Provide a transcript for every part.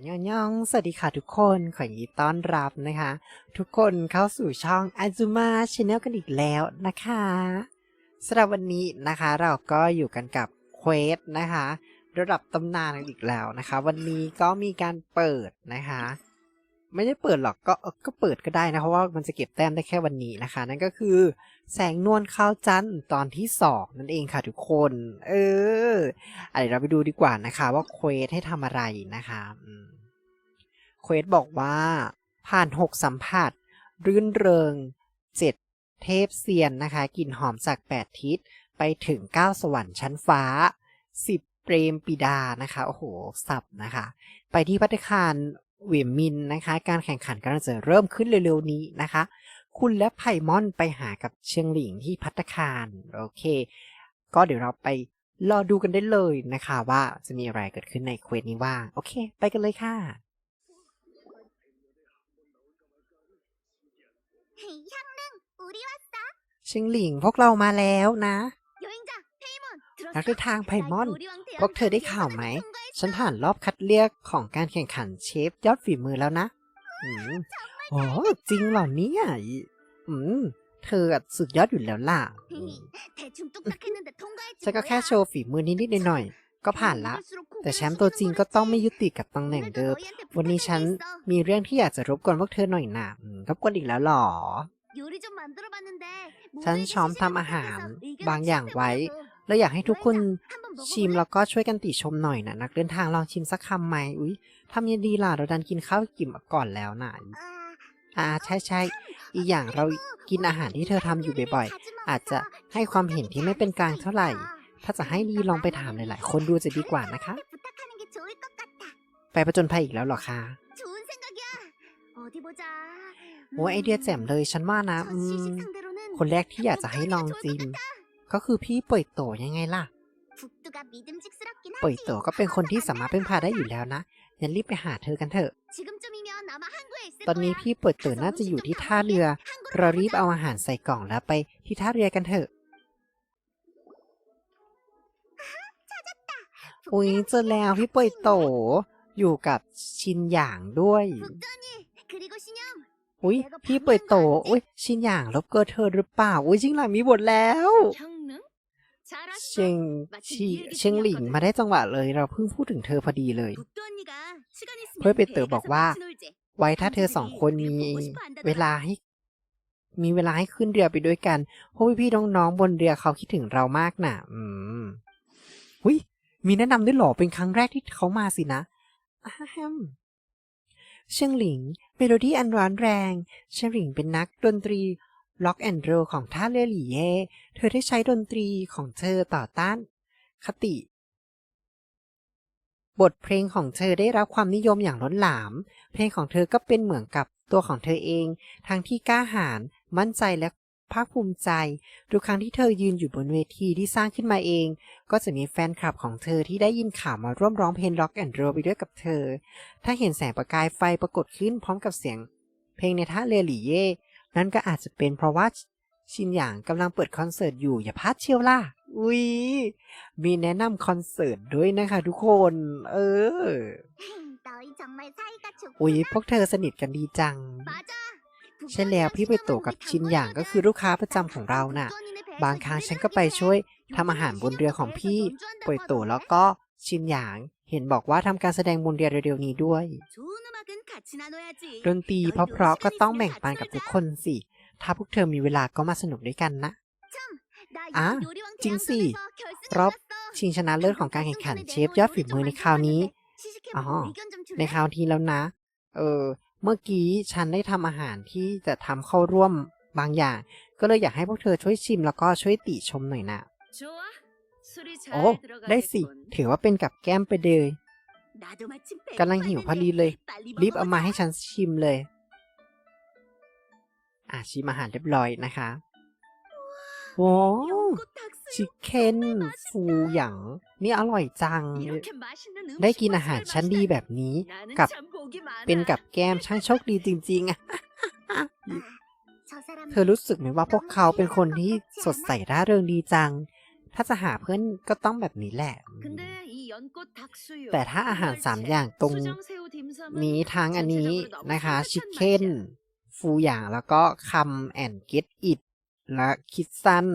อันยองยองสวัสดีค่ะทุกคนขอยินดีต้อนรับนะคะ ทุกคนเข้าสู่ช่อง Azuma Channel กันอีกแล้วนะคะสำหรับวันนี้นะคะเราก็อยู่กันกับเควสนะคะ ระดับตำนานกันอีกแล้วนะคะ วันนี้ก็มีการเปิดนะคะ ไม่ได้เปิดหรอกก็ก็เปิดก็ได้นะเพราะว่ามันจะเก็บแต้มได้แค่วันนี้นะคะ นั่นก็คือ แสงนวลข้าวจันทร์ตอนที่สองนั่นเองค่ะทุกคน เอออะเดี๋ยวเราไปดูดีกว่านะคะ ว่าเควสให้ทำอะไรนะคะเควสบอกว่า ผ่านหกสัมผัส รื่นเริงเจ็ดเทพเซียนนะคะกลิ่นหอมจากแปดทิศไปถึงเก้าสวรรค์ชั้นฟ้าสิบเปรมปิดานะคะ โอ้โห สับนะคะ ไปที่พัตตาคารเวียมมินนะคะ การแข่งขันกำลังจะเริ่มขึ้นเร็วๆนี้นะคะ คุณและไพ่มอนไปหากับเชียงหลิงที่พัตคารโอเค ก็เดี๋ยวเราไปรอดูกันได้เลยนะคะว่าจะมีอะไรเกิดขึ้นในเควสนี้ว่าโอเค ไปกันเลยค่ะเชียงหลิงพวกเรามาแล้วนะนักเดินทางไพมอน พวกเธอได้ข่าวไหม ฉันผ่านรอบคัดเลือกของการแข่งขันเชฟยอดฝีมือแล้วนะ โอ้จริงเหรอเนี่ยอืม เธอสุดยอดอยู่แล้วล่ะ ฉันก็แค่โชว์ฝีมือนิดๆหน่อยๆก็ผ่านละ แต่แชมป์ตัวจริงก็ต้องไม่ยุติกับตำแหน่งเดิม วันนี้ฉันมีเรื่องที่อยากจะรบกวนพวกเธอหน่อยนะรบกวนอีกแล้วหรอ ฉันช้อมทำอาหารบางอย่างไว้ แล้วอยากให้ทุกคนชิมแล้วก็ช่วยกันติชมหน่อยนะนักเดินทางลองชิมสักคำไหม อุ๊ยทำยังดีล่ะเราดันกินข้าวกิ่มก่อนแล้วนะ่ะ อ่าใช่ใช่อีกอย่างเรากินอาหารที่เธอทำอยู่บ่อยๆ อาจจะให้ความเห็นที่ไม่เป็นกลางเท่าไหร่ ถ้าจะให้ดีลองไปถามหลายๆ คนดูจะดีกว่านะคะ ไปประจนภัยอีกแล้วเหรอคะโอ้ไอเดียแจ่มเลยฉันว่านะอืมคนแรกที่อยากจะให้ลองจิม ก็คือพี่เป่ยโตยังไงล่ะเป่ยโตก็เป็นคนที่สามารถเป็นพาได้อยู่แล้วนะงั้นรีบไปหาเธอกันเถอะ ตอนนี้พี่เป่ยโตน่าจะอยู่ที่ท่าเรือ เรารีบเอาอาหารใส่กล่องแล้วไปที่ท่าเรือกันเถอะ อุ๊ยเจอแล้วพี่เป่ยโต อยู่กับชินหยางด้วย อุ๊ยพี่เป่ยโต อุ๊ยชินหยางลบเกินเธอหรือเปล่า อุ๊ยจริงหลังมีบทแล้วเชียงชีเชียงหลิงมาได้จังหวะเลย เราเพิ่งพูดถึงเธอพอดีเลย เพื่อไปเต๋อบอกว่า ไว้ถ้าเธอสองคนมีเวลาให้ มีเวลาให้ขึ้นเรือไปด้วยกันเพราะพี่ๆน้องๆบนเรือเขาคิดถึงเรามากน่ะ อืมหุยมีแนะนำด้วยหรอเป็นครั้งแรกที่เขามาสินะอ้าแฮมเชียงหลิงเมโลดี้อันร้อนแรงเชียงหลิงเป็นนักดนตรีล็อกแอนด์โรของท่าเรือหลี่เย่เธอได้ใช้ดนตรีของเธอต่อต้าน คติ บทเพลงของเธอได้รับความนิยมอย่างล้นหลาม เพลงของเธอก็เป็นเหมือนกับตัวของเธอเอง ทั้งที่กล้าหาญมั่นใจและภาคภูมิใจ ทุกครั้งที่เธอยืนอยู่บนเวทีที่สร้างขึ้นมาเอง ก็จะมีแฟนคลับของเธอที่ได้ยินข่าวมาร่วมร้องเพลงร็อกแอนด์โรไปด้วยกับเธอ ถ้าเห็นแสงประกายไฟปรากฏขึ้นพร้อมกับเสียง เพลงในท่าเรหลี่เย่นั่นก็อาจจะเป็นเพราะว่าชินหยางกำลังเปิดคอนเสิร์ตอยู่อย่าพลาดเชียวล่ะ อุ๊ย มีแนะนำคอนเสิร์ตด้วยนะคะทุกคน เอออุ๊ย พวกเธอสนิทกันดีจังใช่แล้วพี่ไปโตกับชินหยางก็คือลูกค้าประจำของเราน่ะ บางครั้งฉันก็ไปช่วยทำอาหารบนเรือของพี่ป่วยโตแล้วก็ชินหยาง เห็นบอกว่าทำการแสดงบนเรือเร็วๆนี้ด้วย ดนตรีเพราะๆก็ต้องแบ่งปันกับทุกคนสิ ถ้าพวกเธอมีเวลาก็มาสนุกด้วยกันนะ อะจจริริงงสิสิรรออบบชิงชนะเลิศของการแข่งขันเชฟยอดฝีมือในคราวนี้อ๋อในในคราวที่แล้วนะ เออ เมื่อกี้ฉันได้ทำอาหารที่จะทำเข้าร่วมบางอย่าง ก็เลยอยากให้พวกเธอช่วยชิมแล้วก็ช่วยติชมหน่อยนะโอ้โอ้ได้ได้สิสิ ถือว่าเป็นกับแก้มไปเลยกำลังหิวพอดีเลย รีบเอามาให้ฉันชิมเลย อะชิมอาหารเรียบร้อยนะคะ โว้ชิคเก้นฟูหยางนี่อร่อยจัง ได้กินอาหารชั้นดีแบบนี้ กับเป็นกับแก้มช่างโชคดีจริง ๆอะเธอรู้สึกไหมว่าพวกเขาเป็นคนที่สดใสร่าเริงดีจัง ถ้าจะหาเพื่อนก็ต้องแบบนี้แหละ แต่ถ้าอาหารสามอย่างตรงนี้ทางอันนี้นะคะ ชิคเก้น ฟูหยางแล้วก็คัมแอนเกตอิด และคิดสั้น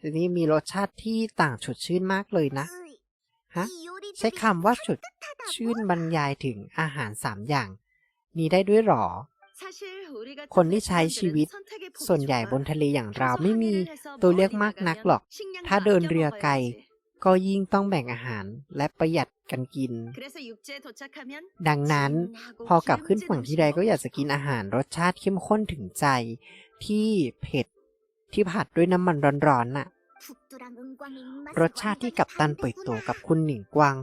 ทีนี้มีรสชาติที่ต่างฉุดชื่นมากเลยนะ ฮะ ใช้คำว่าฉุดชื่นบรรยายถึงอาหารสามอย่าง นี้ได้ด้วยหรอ คนที่ใช้ชีวิต ส่วนใหญ่บนทะเลอย่างเราไม่มีตัวเลือกมากนักหรอก ถ้าเดินเรือไกล ก็ยิ่งต้องแบ่งอาหารและประหยัดกันกิน ดังนั้น พอกลับขึ้นฝั่งที่ใดก็อยากจะกินอาหารรสชาติเข้มข้นถึงใจ ที่เผ็ด ที่ผัดด้วยน้ำมันร้อนๆน่ะ รสชาติที่กับตันเปิดโตกับคุณหนิงกวาง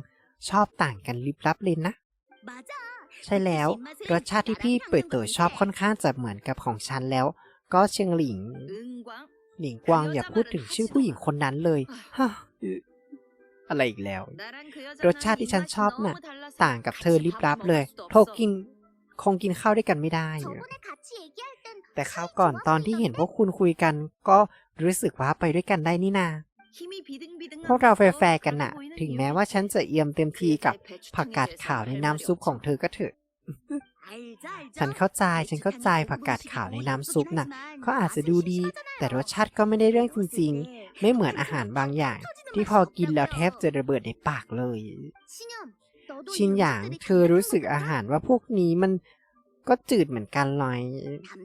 ชอบต่างกันลิบลับเลยนะ ใช่แล้ว รสชาติที่พี่เปิดโตชอบค่อนข้างจะเหมือนกับของฉันแล้ว ก็เชียงหลิง หนิงกวางอย่าพูดถึงชื่อผู้หญิงคนนั้นเลยฮะอะไรอีกแล้ว รสชาติที่ฉันชอบน่ะ ต่างกับเธอลิบลับเลยโทรกิน คงกินข้าวด้วยกันไม่ได้ แต่คราวก่อนตอนที่เห็นพวกคุณคุยกัน ก็รู้สึกว่าไปด้วยกันได้นี่นา พวกเราแฟร์กันน่ะ ถึงแม้ว่าฉันจะเอี่ยมเต็มทีกับผักกาดขาวในน้ำซุปของเธอก็เถอะ ฉันเข้าใจ ฉันเข้าใจผักกาดขาวในน้ำซุปน่ะก็อาจจะดูดี แต่รสชาติก็ไม่ได้เรื่องจริงๆ ไม่เหมือนอาหารบางอย่าง ที่พอกินแล้วแทบจะระเบิดในปากเลย ชินหยาง เธอรู้สึกอาหารว่าพวกนี้มัน ก็จืดเหมือนกันเลยถ้า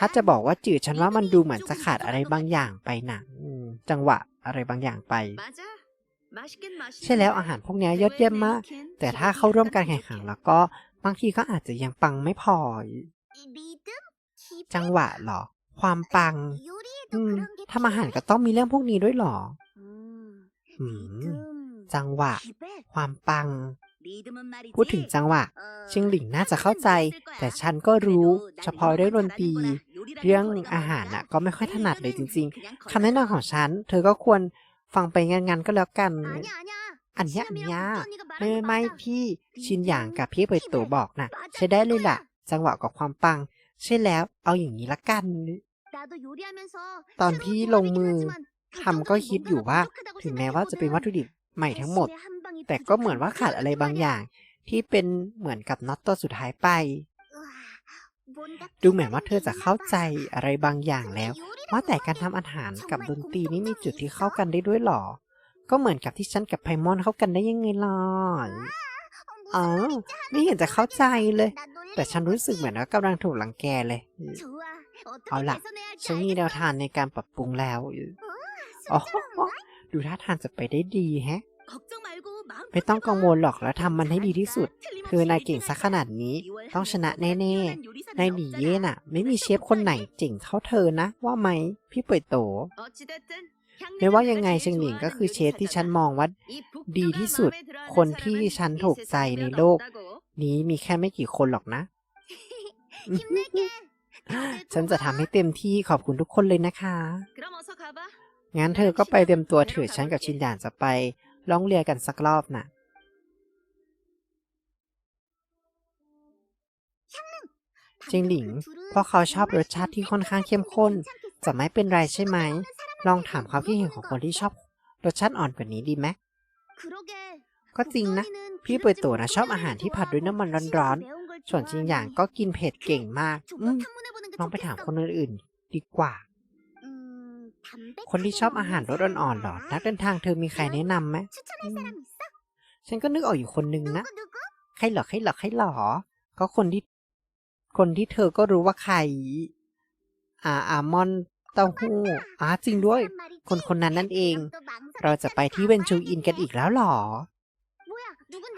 ถ้าจะจะบบออกกว่าว่าจืดฉันว่ามันดูเหมือนจะขาดอะไรบางอย่างไปนะอืมจังหวะอะไรบางอย่างไป ใช่แล้วอาหารพวกนี้ยอดเยี่ยมมาก แต่แต่ถ้าถ้าเข้าเข้าร่ร่ววมมกาการรแข่แข่งงขัขันนแล้วก็บางทีก็อาจจะยังปังไม่พอ จังหวะเหรอ ความปังอืมทำอาหารก็ต้องมีเรื่องพวกนี้ด้วยเหรออืมจังหวะ ความปัง พูดถึงจังหวะเชิเชิงงหหลิลิงงน่าน่าจะจะเข้าเข้าใจใจ แต่แต่ฉัฉันนก็ก็รู้รู้เฉเฉพาะพาะเรื่เรื่อองงดดนนตตรีรีเรื่เรื่อองงอาอาหาหารรน่ะน่ะก็ก็ไม่ไม่ค่ค่ออยยถถนันัดดเลเลยยจจริริงงๆๆคำคำแนะแนะนำนำของฉัน เธอก็ควรฟังไปงั้นๆก็แล้วกัน อันเนี้ยอันเนี้ยไม่ไม่ไม่ที่ชินหยางกับพี่เปิดโตบอกน่ะใช้ได้เลยล่ะ จังหวะกับความปัง ใช่แล้วเอาอย่างนี้ละกัน ตอนที่ลงมือทำทำก็ก็คิคิดดออยู่ยู่ว่าว่าถึถึงงแม้แม้ว่าว่าจะจะเป็เป็นนวัวัตตถุถุดิดิบบ ใหม่ทั้ทั้งงหหมมดดแต่แต่ก็ก็เหเหมืมืออนนว่าว่าขาขาดดอะอะไรไรบาบางงออย่างงที่เป็นเหมือนกับน็อตตัวสุดท้ายไป ดูดูเหเหมืมืออนนว่าว่าเธเธออจะจะเข้าเข้าใจใจอะไรบางอย่างแล้ว ว่าว่าแต่แต่กาการรทำทำอาอาหาหารรกักับบดดนนตตรีรีนี่นี่มีมีจุจุดดที่ที่เข้าเข้ากักันนได้ได้ด้ด้ววยยหหรรออก็เหมือนกับที่ฉันกับไพมอนเข้ากันได้ยังไงล่ะอ๋อ ไม่เห็นจะเข้าใจเลย แต่ฉันรู้สึกเหมือนว่ากำลังถูกรังแกเลย เอาเอาล่ะล่ะ ฉัฉันนมีมีแนแนววทาทางงในการปรับปรุงแล้ว อ๋อ๋ออ ดูท่าทางจะไปได้ดีแฮะ ไม่ไม่ต้ต้อองงกักังงววลลหหรรออกกแล้แล้ววทำทำมัมันนให้ให้ดีดีที่ที่สุสุดดคืคืออนายายเก่เก่งงซะซะขขนานาดดนี้นี้ ต้ต้อองงชชนะนะแน่แน่ๆๆในนายหหนีนีเย่เย่น่ะน่ะไม่ไม่มีมีเชเชฟฟคคนนไหไหนนเจ๋งเท่าเธอนะ ว่าไหม พี่เปิดโตไม่ไม่ว่าว่ายัยังงไงไงเชเชิงงหหลิลิงงก็ก็คืคืออเชเชฟฟที่ที่ฉัฉันนมมอองงว่าว่าดีดีที่ที่สุสุดดคคนนที่ที่ฉัฉันนถูถูกกใจใจในในโลโลกกนี้มีแค่ไม่กี่คนหรอกนะ ฉัฉันนจะจะทำทำให้ให้เต็มที่ขอบคุณทุกคนเลยนะคะ งั้นเธอก็ไปเตรียมตัวเถเถือฉันกับชินดายานจะไปล่องเรือกันสักรอบน่ะจริงหลิง เพราะเขาชอบรสชาติที่ค่อนข้างเข้มข้น จะไม่เป็นไรใช่ไหม ลองถามความคิดเห็นของคนที่ชอบรสชาติอ่อนกว่านี้ดีไหม ก็จริงนะ พี่เปิดตัวนะชอบอาหารที่ผัดด้วยน้ำมันร้อนๆ ส่วนชินหยางก็กินเผ็ดเก่งมากอืลองไปถามคนอื่นๆดีกว่า คคนนที่ที่ชชออบบอาอาหาหารรรรสสอ่อ่ออนนๆๆหหรรออนันักกเดิเดินนทาทางงเธเธออมีมีใคใครรแนะแนะนำนำไหไหมมฉันก็นึกออกอยู่คนนึงนะ ใครเหรอ ใครเหรอ ใครเหรอ ก็คนที่ คนที่เธอก็รู้ว่าใคร อ่าอามอนเต้าหู้อ่าจริงด้วย คนคนนั้นนั่นเอง เราจะไปที่เวนจูอินกันอีกแล้วเหรอ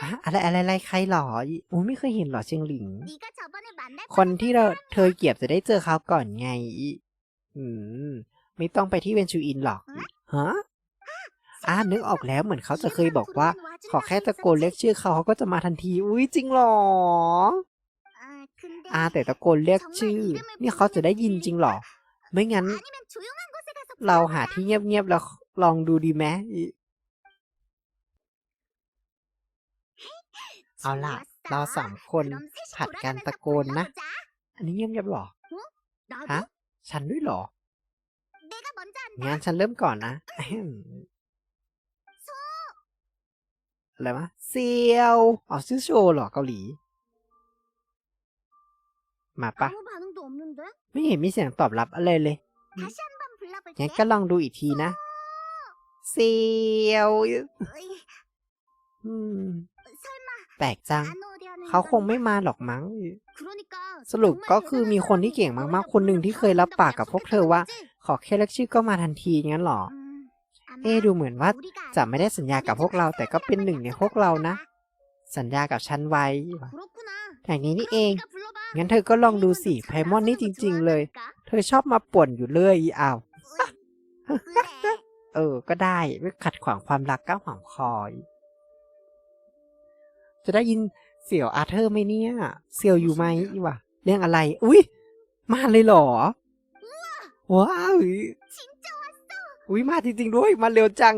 ฮะอะไรอะไรอะไรใครเหรออู้ไม่เคยเห็นเหรอเชียงหลิงคคนนที่ที่เราเราเธอเกียบจะได้เจอเขาก่อนไง อืม ไม่ต้องไปที่เวนจูอินหรอกฮะอ่านึกออกแล้วเหมือนเขาจะเคยบอกว่า ขอแค่ตะโกนเรียกชื่อเขาเขาก็จะมาทันที อุ้ยจริงเหรออ่าแต่ตะโกนเรียกชื่อเนี่ยเขาจะได้ยินจริงเหรอ ไม่งั้น เราหาที่เงียบๆแล้วลองดูดีไหมเอาล่ะ เราสามคนผัดกันตะโกนนะ อันนี้เงียบๆหรอ ฮะ ฉันด้วยเหรอ งานฉันเริ่มก่อนนะอะไรวะเซียวอ๋อชื่อโชว์เหรอเกาหลี มาปะไม่เห็นมีเสียงตอบรับอะไรเลยงั้นก็ลองดูอีกทีนะเซียวแปลกจัง เขาคงไม่มาหรอกมั้ง สรุปก็คือมีคนที่เก่งมากๆ คนหนึ่งที่เคยรับปากกับพวกเธอว่า ขอแค่เลือกชื่อก็มาทันทีงั้นหรอ เอดูเหมือนว่าจะไม่ได้สัญญากับพวกเราแต่ก็เป็นหนึ่งในพวกเรานะ สัญญากับฉันไว้อย่างนี้นี่เอง งั้นเธอก็ลองดูสิไพมอนนี่จริง ๆ เลย เธอชอบมาป่วนอยู่เรื่อยอ้าวเออ ก็ได้ไม่ขัดขวางความรักก้าวหองคอย จะได้ยินเสี่ยวอาเธอร์ไหมเนี่ย เสี่ยวอยู่ไหมอีวะเรื่องอะไร อุ้ยมาเลยเหรอ ว้าวอุ้ยมาจริงๆด้วยมาเร็วจัง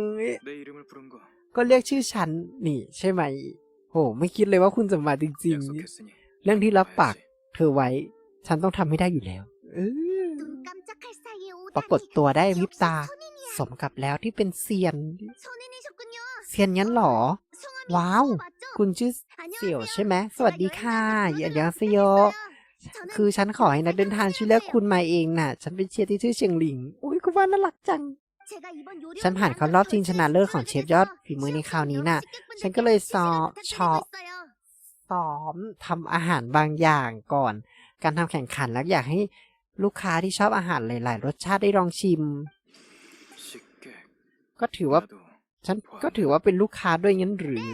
ก็เรียกชื่อฉันนี่ ใช่ไหม โห ไม่คิดเลยว่าคุณจะมาจริงๆ เรื่องที่รับปากเธอไว้ ฉันต้องทำให้ได้อยู่แล้วปรากฏตัวได้มิบตา สมกับแล้วที่เป็นเซียน เซียนงั้นหรอ ว้าว คุณชื่อเสี่ยวใช่ไหม สวัสดีค่ะยันยังเซียว คือฉันขอให้นักเดินทางช่วยเลือกคุณมาเองน่ะ ฉันเป็นเชียร์ที่ชื่อเชียงหลิง อุ้ยคุณว่าน่ารักจัง ฉันผ่านเข้ารอบชิงชนะเลิศของเชฟยอดฝีมือในคราวนี้น่ะ ฉันก็เลยซอชอซ้อมทำอาหารบางอย่างก่อน การทำแข่งขันแล้วอยากให้ลูกค้าที่ชอบอาหารหลาย ๆ รสชาติได้ลองชิม ก็ถือว่า ฉันก็ถือว่าเป็นลูกค้าด้วยงั้นหรือ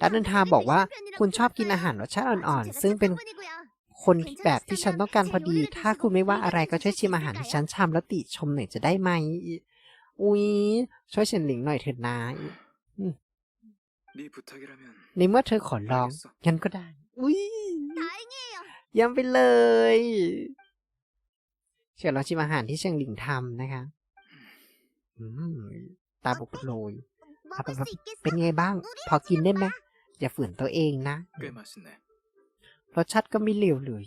ดันเดนทาบอกว่าคุณชอบกินอาหารรสชาติอ่อนๆ ซึ่งเป็นคนแบบที่ฉันต้องการพอดี ถ้าคุณไม่ว่าอะไรก็ช่วยชิมอาหารที่ฉันชามแล้วติชมหน่อยจะได้ไหม อุ้ยช่วยเฉินหลิงหน่อยเถิดนาในเมื่อเธอขอร้องงั้นก็ได้ อุ้ยยำไปเลยเชิญลองชิมอาหารที่เชียงหลิงทำนะคะ ตาบกโลยเป็นไงบ้าง พอกินได้ไหมอย่าฝืนตัวเองนะรสชาติก็ไม่เลวเลย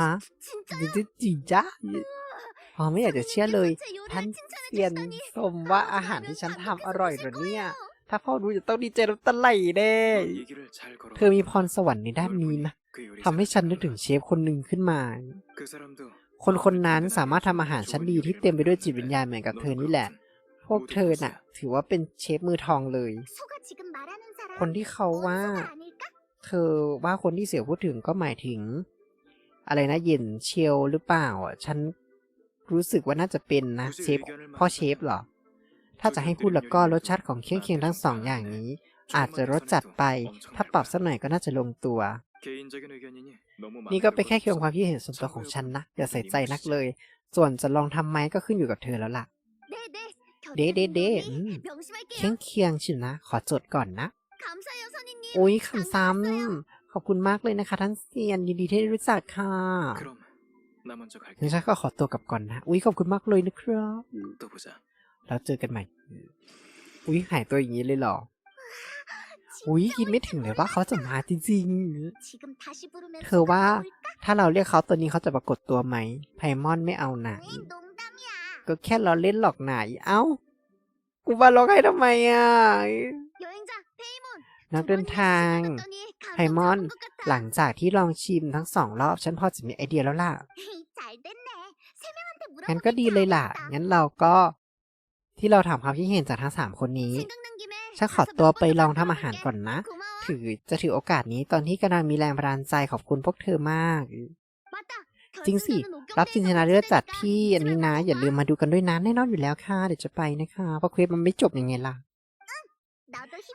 ฮะจริงจริงจ้าพอไม่อยากจะเชื่อเลย ท่านเซียนชมว่าอาหารที่ฉันทำอร่อยหรือเนี่ย ถ้าพ่อรู้จะต้องดีใจน้ำตะไหลแน่เธอมีพรสวรรค์ในด้านนี้นะทำให้ฉันนึกถึงเชฟคนหนึ่งขึ้นมา คนคนนั้นสามารถทำอาหารชั้นดีที่เต็มไปด้วยจิตวิญญาณเหมือนกับเธอนี่แหละ พวกเธอน่ะ ถือว่าเป็นเชฟมือทองเลย คนที่เขาว่า เธอว่าคนที่เสี่ยวพูดถึงก็หมายถึง อะไรนะเย็นเชียวหรือเปล่าฉันรู้สึกว่าน่าจะเป็นนะเชฟพ่อเชฟเหรอ ถ้าจะให้พูดแล้วก็รสชาติของเครื่องเคียงทั้งสองอย่างนี้ อาจจะรสจัดไป ถ้าปรับสักหน่อยก็น่าจะลงตัว นี่ก็เป็นแค่เพียงความคิดเห็นส่วนตัวของฉันนะอย่าใส่ใจนักเลย ส่วนจะลองทำไหมก็ขึ้นอยู่กับเธอแล้วล่ะ เดเดเดอืมเคียงเคียงชิมนะ ขอจดก่อนนะโอ้ยคำซ้ำขอบคุณมากเลยนะคะ ท่านเซียนยินดีที่ได้รู้จักค่ะงั้นฉันก็ขอตัวกลับก่อนนะ อุ้ยขอบคุณมากเลยนะครับแล้วเจอกันใหม่ อุ้ยหายตัวอย่างนี้เลยเหรออุ้ยคิดไม่ถึงเลยว่าเขาจะมาจริงๆเธอว่าถ้าเราเรียกเขาตัวนี้เขาจะปรากฏตัวไหมไพมอนไม่เอาหนาก็แค่เราเล่นหลอกหนาเอ้า กูมาร้องให้ทำไมอะ นักเดินทางไฮมอน หลังจากที่ลองชิมทั้งสองรอบ ฉันพอจะมีไอเดียแล้วล่ะ งั้นก็ดีเลยล่ะ งั้นเราก็ที่เราถามความคิดเห็นจากทั้งสามคนนี้ ฉันขอตัวไปลองทำอาหารก่อนนะ ถือจะถือโอกาสนี้ตอนที่กำลังมีแรงบันดาลใจขอบคุณพวกเธอมาก จริงสิ รับจินตนาเลือดจัดพี่อันนี้นะ อย่าลืมมาดูกันด้วยนะแน่นอนอยู่แล้วค่ะ เดี๋ยวจะไปนะคะ เพราะเควสมันไม่จบยังไงล่ะ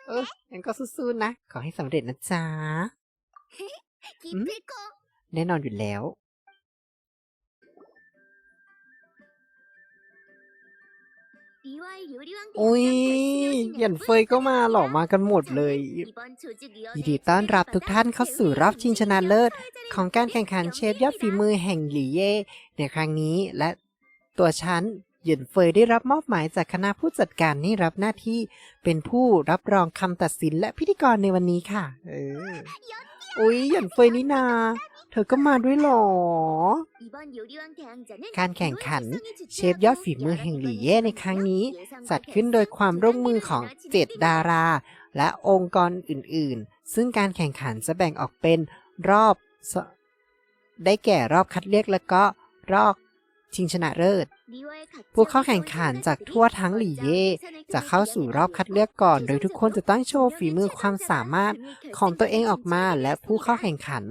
เอองั้นก็สู้ๆนะ ขอให้สำเร็จนะจ๊ะแน่นอนอยู่แล้ว โอ้ยหยันเฟยก็มาหล่อมากันหมดเลยยินดีต้อนรับทุกท่านเข้าสู่รอบชิงชนะเลิศ ของการแข่งขันเชฟยอดฝีมือแห่งหลีเย่ในครั้งนี้และตัวฉันหยันเฟยได้รับมอบหมายจากคณะผู้จัดการนี่รับหน้าที่เป็นผู้รับรองคำตัดสินและพิธีกรในวันนี้ค่ะ เออ อุ๊ย หยันเฟยนี่นา เธอก็มาด้วยหรอ การแข่งขันเชฟยอดฝีมือแห่งหลี่เย่ในครั้งนี้ จัดขึ้นโดยความร่วมมือของเจ็ดดารา และองค์กรอื่นๆ ซึ่งการแข่งขันจะแบ่งออกเป็นรอบ ได้แก่รอบคัดเลือกและก็รอบชิงชนะเลิศ ผู้เข้าแข่งขันจากทั่วทั้งหลี่เย่จะเข้าสู่รอบคัดเลือกก่อน โดยทุกคนจะต้องโชว์ฝีมือความสามารถของตัวเองออกมา และผู้เข้าแข่งขัน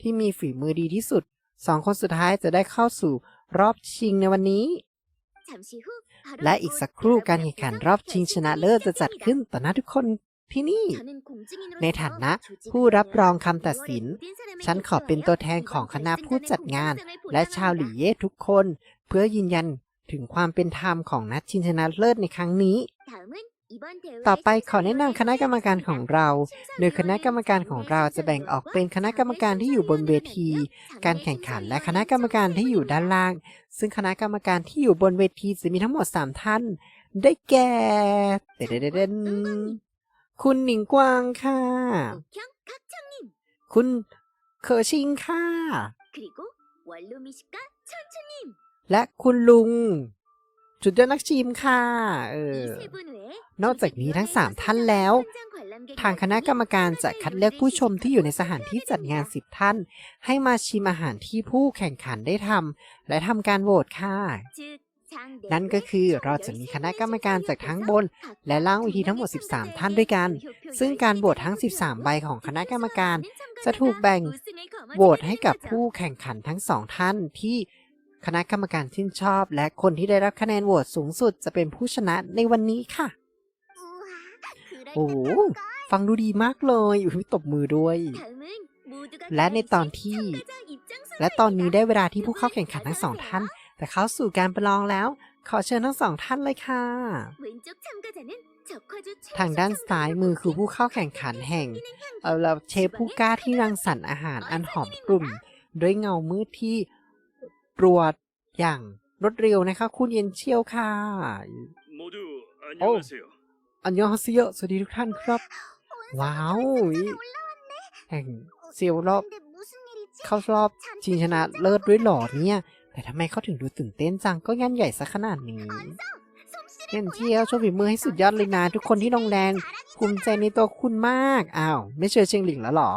ที่มีฝีมือดีที่สุดสองคนสุดท้ายจะได้เข้าสู่รอบชิงในวันนี้ และอีกสักครู่การแข่งขันรอบชิงชนะเลิศจะจัดขึ้นต่อหน้าทุกคนที่นี่ ในฐานะผู้รับรองคำตัดสิน ฉันขอเป็นตัวแทนของคณะผู้จัดงาน และชาวหลี่เย่ทุกคน เพื่อยืนยัน ถึงความเป็นธรรมของนัดชิงชนะเลิศในครั้งนี้ ต่ต่ออไปไปขขออแนะแนะนำนำคคณะณะกกรรรรมมกาการรขขอองงเราเรา โดโดยยคคณะณะกกรรรรมมกาการรขขอองงเราเราจะจะแบ่แบ่งงออออกกเป็เป็นนคคณะณะกกรรรรมมกาการรที่ที่ออยู่ยู่บบนนเวเวทีทีกาการรแข่แข่งงขัขันนและและคคณะณะกกรรรรมมกาการรที่ที่ออยู่ยู่ด้าด้านนล่าล่างงซึ่งคณะกรรมการที่อยู่บนเวทีจะมีทั้งหมด 3 ท่าน ได้แก่เดนๆคุณหนิงกวางค่ะ คุณเคอชิงค่ะ และคุณลุง จุดยอดนักชิมค่ะเออนอกจากนี้ทั้ง 3 ท่านแล้ว ทางคณะกรรมการจะคัดเลือกผู้ชมที่อยู่ในสถานที่จัดงาน 10 ท่าน ให้มาชิมอาหารที่ผู้แข่งขันได้ทำและทำการโหวตค่ะ นั่นก็คือเราจะมีคณะกรรมการจากทั้งบน และล่างเวทีทั้งหมด 13 ท่านด้วยกัน ซึ่งการโหวตทั้ง 13 ใบของคณะกรรมการ จะถูกแบ่งโหวตให้กับผู้แข่งขันทั้งสองท่านที่ คณะกรรมการชื่นชอบ และคนที่ได้รับคะแนนโหวตสูงสุดจะเป็นผู้ชนะในวันนี้ค่ะ โอ้โอ้โหโหฟังดูดีมากเลยอุ้ยตบมือด้วย และและในในตตออนนที่ที่ และและตตออนนนี้นี้ได้ได้เวเวลาลาที่ที่ผู้ผู้เข้าเข้าแข่แข่งงขัขันนทั้ทั้งงสสอองงท่าท่านนแต่เข้าสู่การประลองแล้ว ขอเชิญทั้งสองท่านเลยค่ะ ทางด้านซ้ายมือคือผู้เข้าแข่งขันแห่งเอาละเชฟผู้กล้าที่รังสรรค์อาหารอันหอมกลุ่นด้วยเงามืดที่ ตรวจอย่างรวดเร็วนะคะ คุณเย็นเชี่ยวค่ะโอ้อันยองเซียสวัสดีทุกท่านครับ ว้าวแห่งเซียวรอบ เข้ารอบชิงชนะเลิศด้วยหล่อเนี่ยแต่ทำไมเขาถึงดูตื่นเต้นจังก็งานใหญ่ซะขนาดนี้เล่นเชี่ยวโชว์ฝีมือให้สุดยอดเลยนะทุกคนที่โรงแรมภูมิใจในตัวคุณมาก อ้าว ไม่เชื่อเชียงหลิงแล้วหรอ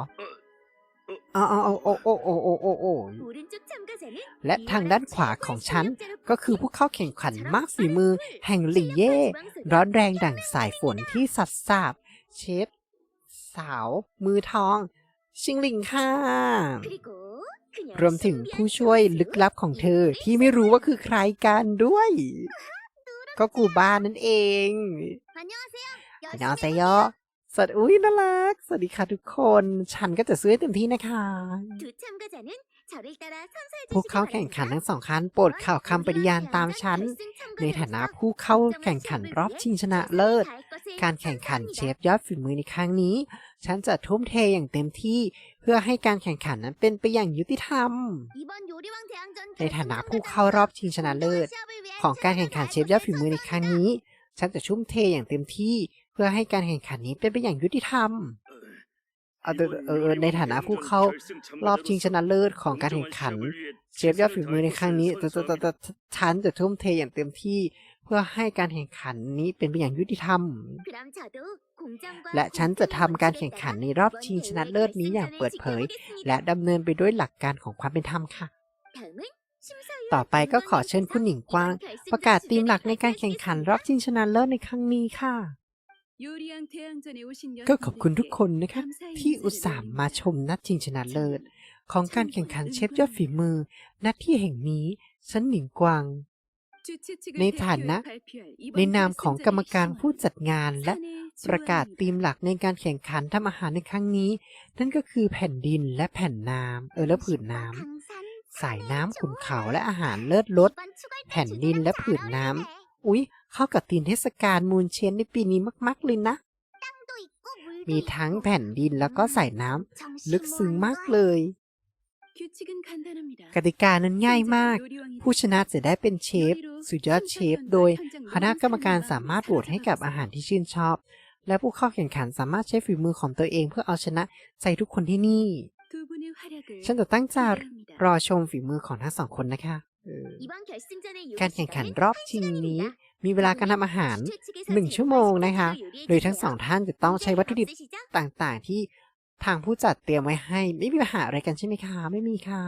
อ้าวอ้าวอ้าวโอ้โอ้โอ้โอ้โอ้โอ้และทางด้านขวาของฉัน ก็คือผู้เข้าแข่งขันมากฝีมือ แห่งหลี่เย่ ร้อนแรงดั่งสายฝนที่สัดสาบ เชฟ สาว มือทอง ชิงหลิงค่ะรวมถึงผู้ช่วยลึกลับของเธอที่ไม่รู้ว่าคือใครกันด้วย ก็กูบ้านนั่นเองอันยอัอนยองเซเซโยโย สวัสดีอุ้ยน่ารัก สวัสดีค่ะทุกคน ฉันก็จะซื้อให้เต็มที่นะคะผู้เข้าแข่งขันทั้งสองคันโปรดข่าวคำปฏิญาณตามฉัน ในฐานะผู้เข้าแข่งขันรอบชิงชนะเลิศ การแข่งขันเชฟยอดฝีมือในครั้งนี้ ฉันจะทุ่มเทอย่างเต็มที่ เพื่อให้การแข่งขันนั้นเป็นไปอย่างยุติธรรม ในฐานะผู้เข้ารอบชิงชนะเลิศ ของการแข่งขันเชฟยอดฝีมือในครั้งนี้ ฉันจะชุ่มเทอย่างเต็มที่เพื่อให้การแข่งขันนี้เป็นไปอย่างยุติธรรมเอาเถอะเออเออในฐานะผู้เข้ารอบชิงชนะเลิศของการแข่งขันเชฟยอดฝีมือในครั้งนี้แต่แต่แต่แต่ฉันจะทุ่มเทอย่างเต็มที่เพื่อให้การแข่งขันนี้เป็นไปอย่างยุติธรรม และฉันจะทำการแข่งขันในรอบชิงชนะเลิศนี้อย่างเปิดเผย และดำเนินไปด้วยหลักการของความเป็นธรรมค่ะ ต่ต่ออไปไปก็ก็ขขออเชิเชิญญคุคุณณหหนินิงงกกว้าวางงปประระกากาศศธีธีมมหหลัลักกในในกาการรแข่แข่งงขัขันนรรออบบชิชิงงชชนะนะเลิเลิศศในในคครั้รั้งงนี้นี้ค่ะ ก็ขอบคุณทุกคนนะคะที่อุตส่าห์มาชมนัดชิงชนะเลิศ ของการแข่งขันเชฟยอดฝีมือนัดที่แห่งนี้ฉันหนิงกวาง ในฐานะ ในในนานามมขขอองงกกรรรรมมกาการรผู้ผู้จัจัดดงานและและปประระกากาศศธีมหลักในการแข่งขันทำอาหารในครั้งนี้ นั่นก็คือแผ่นดินและแผ่นน้ำเออและผืนน้ำสายน้ำขุนเขาและอาหารเลิศรสแผ่นดินและผืนน้ำ อุ๊ย เข้ากับธีมเทศกาลมูนเชนในปีนี้มาก ๆ เลยนะ มีมีทั้ทั้งงแผ่แผ่นนดิดินนแล้แล้ววก็ก็ใส่สายน้น้ำำลึลึกกซึ้ซึ้งงมามากกเลเลยยกกติติกานั้นง่าง่ายยมามากกผู้ผู้ชชนะนะจะจะได้ได้เป็เป็นนเชเชฟฟสุสุดดยยออดดเชเชฟฟโดโดยยคคณะณะกกรรรรมมกาการรสาสามารารถถโหโหววตตให้ให้กักับบอาอาหาหารรที่ที่ชื่ชื่นนชชออบบและผู้เข้าแข่งขันสามารถใช้ฝีมือของตัวเองเพื่อเอาชนะใส่ทุกคนที่นี่ ฉัฉันนจะจะตั้ตั้งงใจใจรรออชมฝีมือของทั้งสองคนนะคะเออ การแข่งขันรอบบชิชิงงนี้นี้ มีเวลาการทำอาหารหนึ่งชั่วโมงนะคะ โดยทั้งสองท่านจะต้องใช้วัตถุดิบต่างๆ ที่ทางผู้จัดเตรียมไว้ให้ ไม่มีปัญหาอะไรกันใช่ไหมคะ ไม่มีค่ะ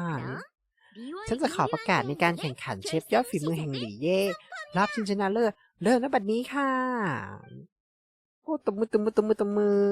ฉันจะขอประกาศในการแข่งขันเชฟยอดฝีมือแห่งหลีเย่รอบชิงชนะเลิศเริ่มณบัดนี้ค่ะ โอ้ตบมือตบมือตบมือตบมือ